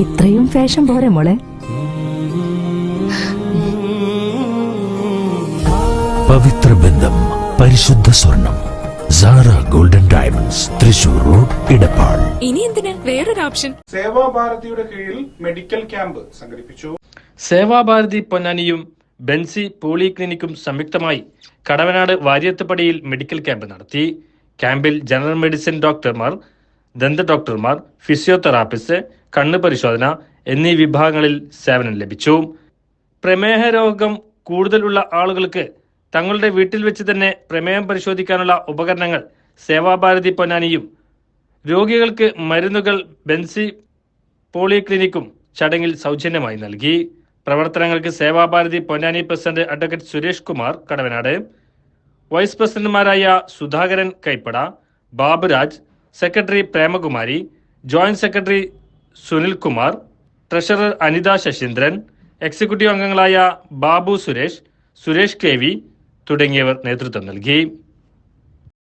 ഇത്രയും ഫാഷൻ പോരെ മോളെ. പവിത്ര ബന്ധം പരിശുദ്ധ സ്വർണം Sara golden diamonds Thrissur road Edappal ഇനി എന്തിനാ? വേറൊരു ഓപ്ഷൻ. സേവാഭാരതിയുടെ കീഴിൽ മെഡിക്കൽ ക്യാമ്പ് സംഘടിപ്പിച്ചു. സേവാഭാരതി പൊന്നാനിയും ബെൻസി പോളിക്ലിനിക്കും സംയുക്തമായി കടവനാട് വാര്യത്തുപടിയിൽ മെഡിക്കൽ ക്യാമ്പ് നടത്തി. ക്യാമ്പിൽ ജനറൽ മെഡിസിൻ ഡോക്ടർമാർ ദന്ത ഡോക്ടർമാർ ഫിസിയോതെറാപ്പിസ്റ്റ് കണ്ണ് പരിശോധന എന്നീ വിഭാഗങ്ങളിൽ സേവനം ലഭിച്ചു. പ്രമേഹ രോഗം കൂടുതലുള്ള ആളുകൾക്ക് തങ്ങളുടെ വീട്ടിൽ വെച്ച് തന്നെ പ്രമേഹം പരിശോധിക്കാനുള്ള ഉപകരണങ്ങൾ സേവാഭാരതി പൊന്നാനിയും രോഗികൾക്ക് മരുന്നുകൾ ബെൻസി പോളിക്ലിനിക്കും ചടങ്ങിൽ സൗജന്യമായി നൽകി. പ്രവർത്തനങ്ങൾക്ക് Sevabharathi Ponnani president advocate Suresh Kumar Kadavanad vice പ്രസിഡന്റുമാരായ Sudhakaran Kaippada Baburaj secretary Premakumari joint secretary Sunilkumar treasurer Anitha Sasheendran executive അംഗങ്ങളായ ബാബു സുരേഷ് സുരേഷ് കെ തുടങ്ങിയവർ നേതൃത്വം നൽകി.